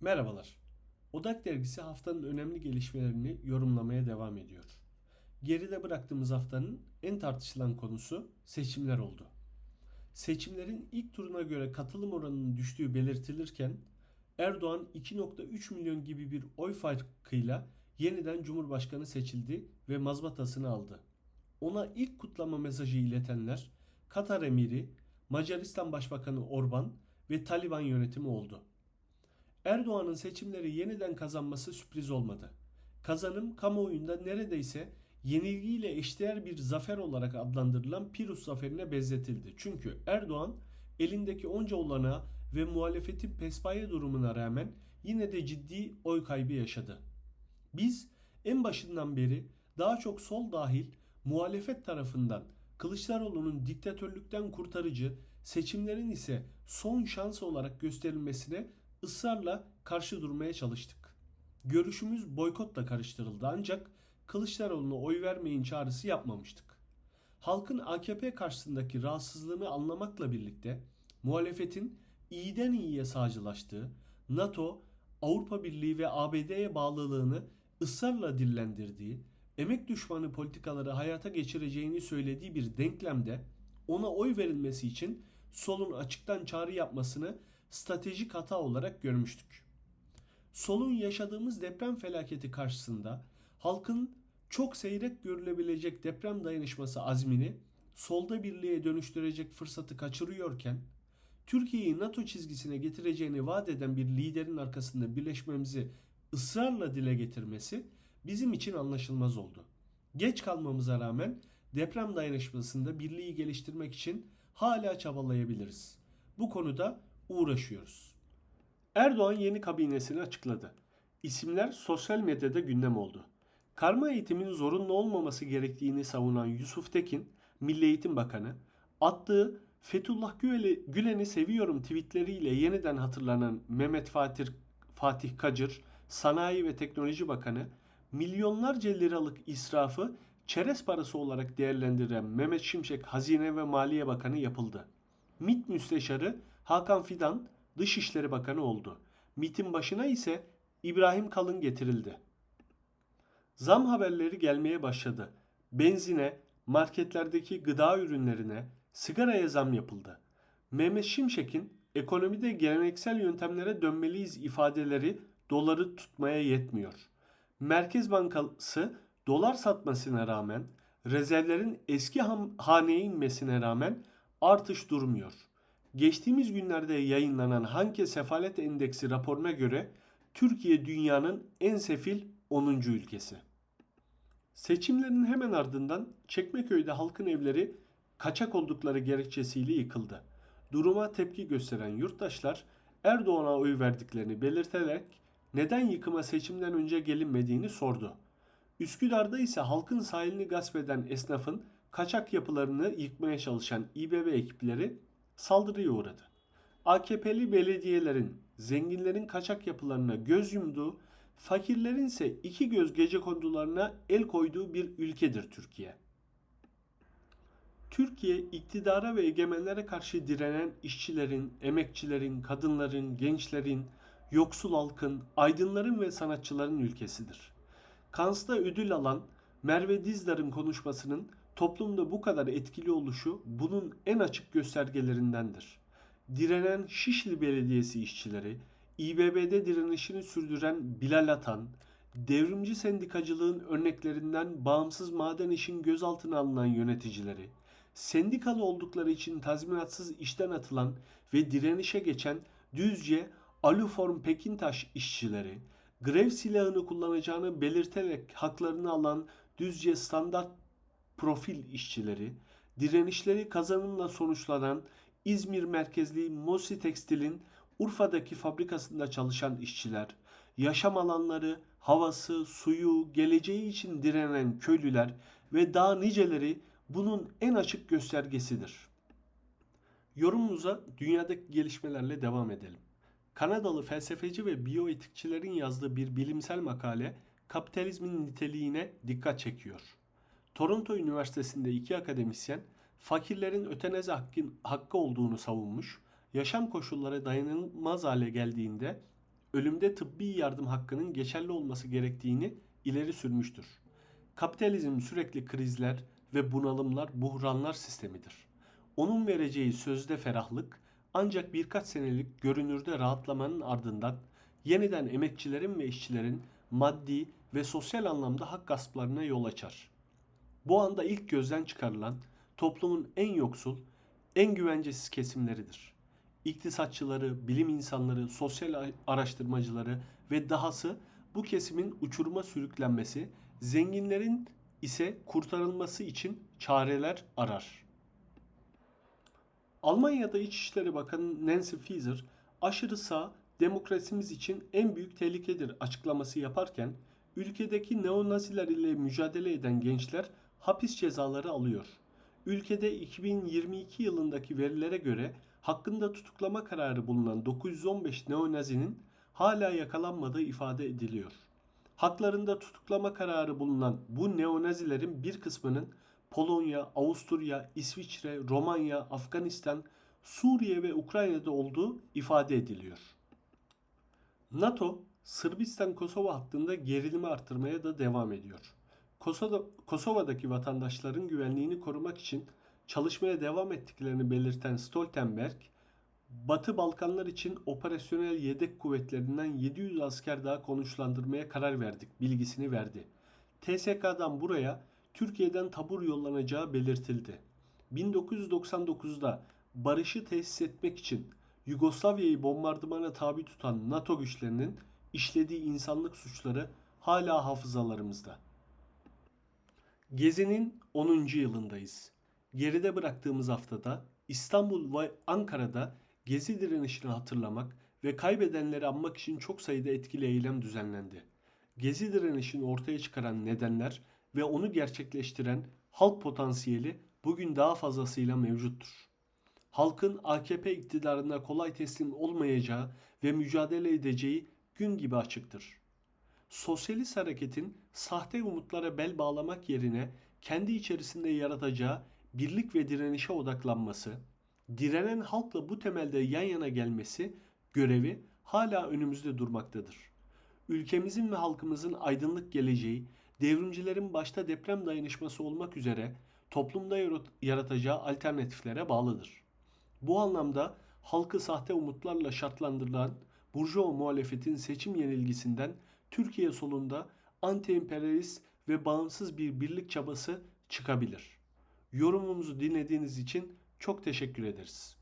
Merhabalar. Odak Dergisi haftanın önemli gelişmelerini yorumlamaya devam ediyor. Geride bıraktığımız haftanın en tartışılan konusu seçimler oldu. Seçimlerin ilk turuna göre katılım oranının düştüğü belirtilirken Erdoğan 2.3 milyon gibi bir oy farkıyla yeniden Cumhurbaşkanı seçildi ve mazbatasını aldı. Ona ilk kutlama mesajı iletenler Katar Emiri, Macaristan Başbakanı Orban ve Taliban yönetimi oldu. Erdoğan'ın seçimleri yeniden kazanması sürpriz olmadı. Kazanım kamuoyunda neredeyse yenilgiyle eşdeğer bir zafer olarak adlandırılan Pirus zaferine benzetildi. Çünkü Erdoğan elindeki onca olanağı ve muhalefetin pespaye durumuna rağmen yine de ciddi oy kaybı yaşadı. Biz en başından beri daha çok sol dahil muhalefet tarafından Kılıçdaroğlu'nun diktatörlükten kurtarıcı, seçimlerin ise son şans olarak gösterilmesine ısrarla karşı durmaya çalıştık. Görüşümüz boykotla karıştırıldı ancak Kılıçdaroğlu'na oy vermeyin çağrısı yapmamıştık. Halkın AKP karşısındaki rahatsızlığını anlamakla birlikte muhalefetin iyiden iyiye sağcılaştığı, NATO, Avrupa Birliği ve ABD'ye bağlılığını ısrarla dillendirdiği, emek düşmanı politikaları hayata geçireceğini söylediği bir denklemde ona oy verilmesi için solun açıktan çağrı yapmasını stratejik hata olarak görmüştük. Solun yaşadığımız deprem felaketi karşısında halkın çok seyrek görülebilecek deprem dayanışması azmini solda birliğe dönüştürecek fırsatı kaçırıyorken Türkiye'yi NATO çizgisine getireceğini vaat eden bir liderin arkasında birleşmemizi ısrarla dile getirmesi bizim için anlaşılmaz oldu. Geç kalmamıza rağmen deprem dayanışmasında birliği geliştirmek için hala çabalayabiliriz. Bu konuda uğraşıyoruz. Erdoğan yeni kabinesini açıkladı. İsimler sosyal medyada gündem oldu. Karma eğitimin zorunlu olmaması gerektiğini savunan Yusuf Tekin, Milli Eğitim Bakanı, attığı Fethullah Gülen'i seviyorum tweetleriyle yeniden hatırlanan Mehmet Fatih, Fatih Kacır, Sanayi ve Teknoloji Bakanı, milyonlarca liralık israfı çerez parası olarak değerlendiren Mehmet Şimşek Hazine ve Maliye Bakanı yapıldı. MİT Müsteşarı Hakan Fidan Dışişleri Bakanı oldu. MİT'in başına ise İbrahim Kalın getirildi. Zam haberleri gelmeye başladı. Benzine, marketlerdeki gıda ürünlerine, sigaraya zam yapıldı. Mehmet Şimşek'in ekonomide geleneksel yöntemlere dönmeliyiz ifadeleri doları tutmaya yetmiyor. Merkez Bankası dolar satmasına rağmen, rezervlerin eski haneye inmesine rağmen artış durmuyor. Geçtiğimiz günlerde yayınlanan Hanke Sefalet Endeksi raporuna göre Türkiye dünyanın en sefil 10. ülkesi. Seçimlerin hemen ardından Çekmeköy'de halkın evleri kaçak oldukları gerekçesiyle yıkıldı. Duruma tepki gösteren yurttaşlar Erdoğan'a oy verdiklerini belirterek neden yıkıma seçimden önce gelinmediğini sordu. Üsküdar'da ise halkın sahilini gasp eden esnafın kaçak yapılarını yıkmaya çalışan İBB ekipleri saldırıya uğradı. AKP'li belediyelerin zenginlerin kaçak yapılarına göz yumduğu, fakirlerin ise iki göz gece kondularına el koyduğu bir ülkedir Türkiye. Türkiye iktidara ve egemenlere karşı direnen işçilerin, emekçilerin, kadınların, gençlerin, yoksul halkın, aydınların ve sanatçıların ülkesidir. Kans'ta ödül alan Merve Dizdar'ın konuşmasının toplumda bu kadar etkili oluşu bunun en açık göstergelerindendir. Direnen Şişli Belediyesi işçileri, İBB'de direnişini sürdüren Bilal Atan, devrimci sendikacılığın örneklerinden bağımsız maden işin gözaltına alınan yöneticileri, sendikalı oldukları için tazminatsız işten atılan ve direnişe geçen Düzce Aluform Pekintaş işçileri, grev silahını kullanacağını belirterek haklarını alan Düzce Standart Profil işçileri, direnişleri kazanımla sonuçlanan İzmir merkezli Mosi Tekstil'in Urfa'daki fabrikasında çalışan işçiler, yaşam alanları, havası, suyu, geleceği için direnen köylüler ve daha niceleri bunun en açık göstergesidir. Yorumumuza dünyadaki gelişmelerle devam edelim. Kanadalı felsefeci ve biyoetikçilerin yazdığı bir bilimsel makale kapitalizmin niteliğine dikkat çekiyor. Toronto Üniversitesi'nde iki akademisyen fakirlerin ötenezi hakkı, hakkı olduğunu savunmuş, yaşam koşulları dayanılmaz hale geldiğinde ölümde tıbbi yardım hakkının geçerli olması gerektiğini ileri sürmüştür. Kapitalizm sürekli krizler ve bunalımlar, buhranlar sistemidir. Onun vereceği sözde ferahlık ancak birkaç senelik görünürde rahatlamanın ardından yeniden emekçilerin ve işçilerin maddi ve sosyal anlamda hak gasplarına yol açar. Bu anda ilk gözden çıkarılan toplumun en yoksul, en güvencesiz kesimleridir. İktisatçıları, bilim insanları, sosyal araştırmacıları ve dahası bu kesimin uçuruma sürüklenmesi, zenginlerin ise kurtarılması için çareler arar. Almanya'da İçişleri Bakanı Nancy Faeser aşırı sağ demokrasimiz için en büyük tehlikedir açıklaması yaparken ülkedeki neonaziler ile mücadele eden gençler hapis cezaları alıyor. Ülkede 2022 yılındaki verilere göre hakkında tutuklama kararı bulunan 915 neonazinin hala yakalanmadığı ifade ediliyor. Haklarında tutuklama kararı bulunan bu neonazilerin bir kısmının Polonya, Avusturya, İsviçre, Romanya, Afganistan, Suriye ve Ukrayna'da olduğu ifade ediliyor. NATO, Sırbistan-Kosova hattında gerilimi artırmaya da devam ediyor. Kosova, Kosova'daki vatandaşların güvenliğini korumak için çalışmaya devam ettiklerini belirten Stoltenberg, Batı Balkanlar için operasyonel yedek kuvvetlerinden 700 asker daha konuşlandırmaya karar verdik bilgisini verdi. TSK'dan buraya Türkiye'den tabur yollanacağı belirtildi. 1999'da barışı tesis etmek için Yugoslavya'yı bombardımana tabi tutan NATO güçlerinin işlediği insanlık suçları hala hafızalarımızda. Gezi'nin 10. yılındayız. Geride bıraktığımız haftada İstanbul ve Ankara'da Gezi direnişini hatırlamak ve kaybedenleri anmak için çok sayıda etkili eylem düzenlendi. Gezi direnişini ortaya çıkaran nedenler ve onu gerçekleştiren halk potansiyeli bugün daha fazlasıyla mevcuttur. Halkın AKP iktidarına kolay teslim olmayacağı ve mücadele edeceği gün gibi açıktır. Sosyalist hareketin sahte umutlara bel bağlamak yerine kendi içerisinde yaratacağı birlik ve direnişe odaklanması, direnen halkla bu temelde yan yana gelmesi görevi hala önümüzde durmaktadır. Ülkemizin ve halkımızın aydınlık geleceği, devrimcilerin başta deprem dayanışması olmak üzere toplumda yaratacağı alternatiflere bağlıdır. Bu anlamda halkı sahte umutlarla şartlandırılan Burjuva muhalefetin seçim yenilgisinden Türkiye solunda anti-emperyalist ve bağımsız bir birlik çabası çıkabilir. Yorumumuzu dinlediğiniz için çok teşekkür ederiz.